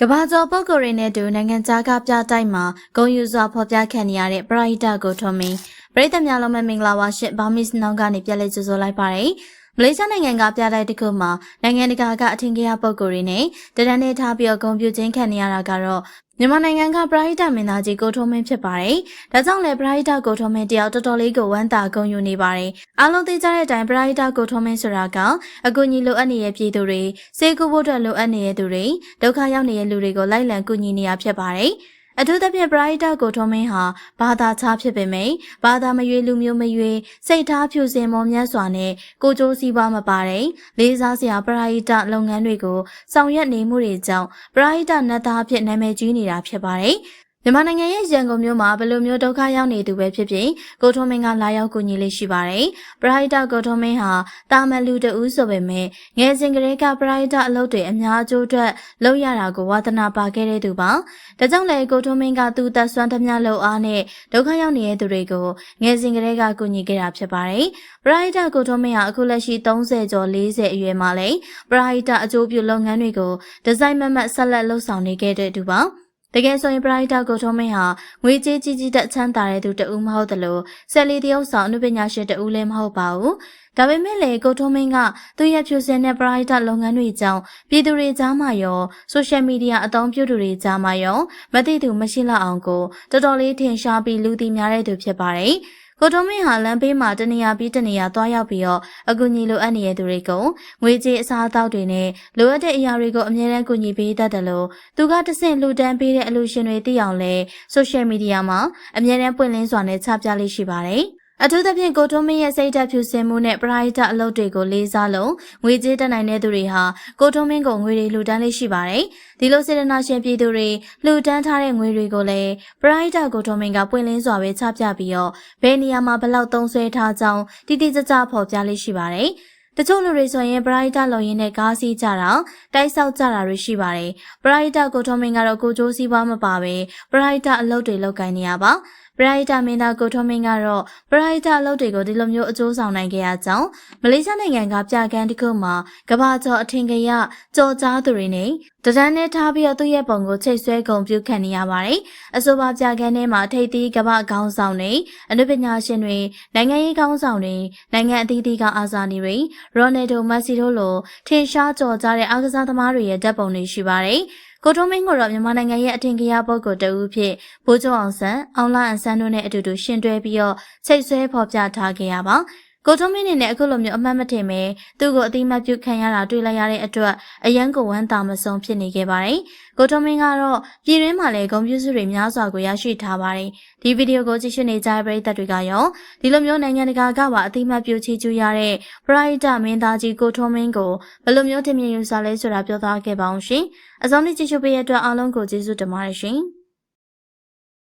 ကဘာကျော်ပုဂ္ဂိုလ်တွေနဲ့တူနိုင်ငံခြားကပြတိုက်မှာဂုံယူစွာဖော်ပြခံနေရတဲ့ပရိဒတ်ကိုထွန်မင်းပရိသတ်များလုံးမဲ့မင်္ဂလာပါရှင်ဘာမစ်နောင်ကနေပြန်လည်ကြိုဆိုလိုက်ပါတယ်မလေးရှားနိုင်ငံကပြတိုက်တစ်ခုမှာနိုင်ငံတကာကအထင်ကြီးပုဂ္ဂိုလ်တွေနဲ့တရန်နေထားပြီးတော့ဂုံပြူချင်းခံနေရတာကတော့ မြန်မာနိုင်ငံကပရိဒတ်မင်းသားကြီးကိုထုံးမင်းဖြစ်ပါတယ်။ဒါကြောင့်လည်းပရိဒတ်ကိုထုံးမင်းတယောက်တော်တော်လေးကိုဝမ်းသာဂုဏ်ယူနေပါတယ်။အားလုံးသိကြတဲ့အတိုင်းပရိဒတ်ကိုထုံးမင်းဆိုတာကအကူအညီလိုအပ်နေတဲ့ပြည်သူတွေစေကူဖို့အတွက်လိုအပ်နေတဲ့သူတွေဒုက္ခရောက်နေတဲ့လူတွေကိုလိုက်လံကူညီနေရဖြစ်ပါတယ်။ အထူးသဖြင့်ပရိဒတ်ကိုထုံးမင်းဟာဘာသာခြားဖြစ်ပေမယ့်ဘာသာမရွေလူမျိုးမရွေစိတ်ထားဖြူစင်မော်မြတ်စွာနဲ့ကိုကြိုးစည်းပွားမပါတဲ့လေးစားစရာပရိဒတ်လုပ်ငန်းတွေကိုဆောင်ရွက်နေမှုတွေကြောင့်ပရိဒတ်နတ်သားအဖြစ်နာမည်ကြီးနေတာဖြစ်ပါတယ်။ မြန်မာနိုင်ငံရဲ့ရန်ကုန်မြို့မှာဘယ်လိုမျိုးဒုက္ခရောက်နေသူပဲဖြစ်ဖြစ်ကိုထုံးမင်းကလာရောက်ကူညီလေးရှိပါတယ်။ပရိုက်တာကိုထုံးမင်းဟာတာမန်လူတဦးဆိုပေမဲ့ငယ်စဉ်ကလေးကပရိုက်တာအလုပ်တွေအများအကျိုးအတွက်လုပ်ရတာကိုဝါသနာပါခဲ့တဲ့သူပါ။ဒါကြောင့်လည်းကိုထုံးမင်းကသူ့သက်ဆွမ်းသမျှလုပ်အားနဲ့ဒုက္ခရောက်နေတဲ့သူတွေကိုငယ်စဉ်ကလေးကကူညီခဲ့တာဖြစ်ပါတယ်။ပရိုက်တာကိုထုံးမင်းဟာအခုလက်ရှိ30ကျော်40အရွယ်မှာလည်းပရိုက်တာအကျိုးပြုလုပ်ငန်းတွေကိုဒီဇိုင်းမမတ်ဆက်လက်လှုပ်ဆောင်နေခဲ့တဲ့သူပါ။ တကယ်ဆိုရင်ပရိုက်တာကိုထုံးမင်းဟာငွေကြေးကြီးကြီးတက်ချမ်းသာတဲ့သူတဦးမဟုတ်သလိုဆယ်လီတယောက်ဆောင်အနုပညာရှင်တဦးလည်းမဟုတ်ပါဘူး။ဒါပေမဲ့လည်းကိုထုံးမင်းကသူ့ရဲ့ဖြူစင်တဲ့ပရိုက်တာလုပ်ငန်းတွေကြောင့်ပြည်သူတွေကြားမှာရောဆိုရှယ်မီဒီယာအသုံးပြုသူတွေကြားမှာရောမသိသူမရှိလောက်အောင်ကိုတော်တော်လေးထင်ရှားပြီးလူသိများတဲ့သူဖြစ်ပါတယ်။ ကိုတုံးမင်းဟာလမ်းဘေးမှာတနေရာပြီးတနေရာသွားရောက်ပြီးတော့အကူအညီလိုအပ်နေတဲ့သူတွေကိုငွေကြေးအစားအသောက်တွေနဲ့လိုအပ်တဲ့အရာတွေကိုအမြဲတမ်းကူညီပေးတတ်တယ်လို့သူကတဆင့်လူတန်းပေးတဲ့အလူရှင်တွေသိအောင်လဲဆိုရှယ်မီဒီယာမှာအမြဲတမ်းပွင့်လင်းစွာနဲ့ချပြလေးရှိပါတယ်။ အထူးသဖြင့်ကိုထုံးမင်းရဲ့စိတ်ဓာတ်ဖြူစင်မှုနဲ့ပရိုက်တာအလုပ်တွေကိုလေးစားလို့ငွေကြေးတက်နိုင်တဲ့သူတွေဟာကိုထုံးမင်းကိုငွေတွေလှူဒန်းလေးရှိပါတယ်။ဒီလိုစေတနာရှင်ပြည်သူတွေလှူဒန်းထားတဲ့ငွေတွေကိုလည်းပရိုက်တာကိုထုံးမင်းကပွင့်လင်းစွာပဲချပြပြီးတော့ဘယ်နေရာမှာဘယ်လောက်သုံးစွဲထားကြောင်းတိတိကျကျဖော်ပြလေးရှိပါတယ်။တချို့လူတွေဆိုရင်ပရိုက်တာလုံရင်နဲ့ကားစီးကြတာတိုက်ဆောက်ကြတာတွေရှိပါတယ်ပရိုက်တာကိုထုံးမင်းကတော့ကိုကြိုးစည်းပွားမပါပဲပရိုက်တာအလုပ်တွေလုပ်ကိုင်နေရပါ ပရိုက်တာမင်းသားကိုထွန်းမင်းကတော့ပရိုက်တာအလုပ်တွေကိုဒီလိုမျိုးအကျိုးဆောင်နိုင်ခဲ့ရကြောင်းမလေးရှားနိုင်ငံကပြကန်းတစ်ခုမှာကဘာကျော်အထင်ကြီးကြော်ကြားသူတွေနဲ့တဒန်းနဲ့ထားပြီးတော့သူ့ရဲ့ပုံကိုချိတ်ဆွဲကုန်ပြုခံနေရပါတယ်။အဆိုပါပြကန်းထဲမှာထိပ်သီးကဘာခေါင်းဆောင်တွေအနုပညာရှင်တွေနိုင်ငံရေးခေါင်းဆောင်တွေနိုင်ငံအသီးသီးကအာဇာနည်တွေရိုနယ်ဒိုမက်ဆီတို့လိုထင်ရှားကြော်ကြားတဲ့အားကစားသမားတွေရဲ့ဓာတ်ပုံတွေရှိပါတယ်။ ကိုထုံးမင်းကိုတော့မြန်မာနိုင်ငံရဲ့အထင်ကြီးပုဂ္ဂိုလ်တဦးဖြစ်ဘိုးကျော်အောင်ဆန်းအောင်လာအန်ဆန်းတို့နဲ့အတူတူရှင်တွဲပြီးတော့ချိတ်ဆွဲဖော်ပြထားခဲ့ရပါ ကိုထုံးမင်းနေနဲ့အခုလိုမျိုးအမှတ်မထင်ပဲသူ့ကိုအတိမတ်ပြုခံရတာတွေ့လိုက်ရတဲ့အတွက်အရန်ကိုဝမ်းသာမဆုံးဖြစ်နေခဲ့ပါတယ်။ကိုထုံးမင်းကတော့ပြည်တွင်းမှာလည်းဂုံပြူစုတွေများစွာကိုရရှိထားပါတယ်။ဒီဗီဒီယိုကိုကြည့်ရှုနေကြတဲ့ပရိသတ်တွေကရောဒီလိုမျိုးနိုင်ငံတကာကပါအတိမတ်ပြုချီးကျူးရတဲ့ပရိုက်တာမင်းသားကြီးကိုထုံးမင်းကိုဘယ်လိုမျိုးထင်မြင်ယူဆလဲဆိုတာပြောသားခဲ့ပါအောင်ရှင်။အစောနေ့ကြည့်ရှုပေးရတဲ့အတွက်အားလုံးကိုကျေးဇူးတင်ပါတယ်ရှင်။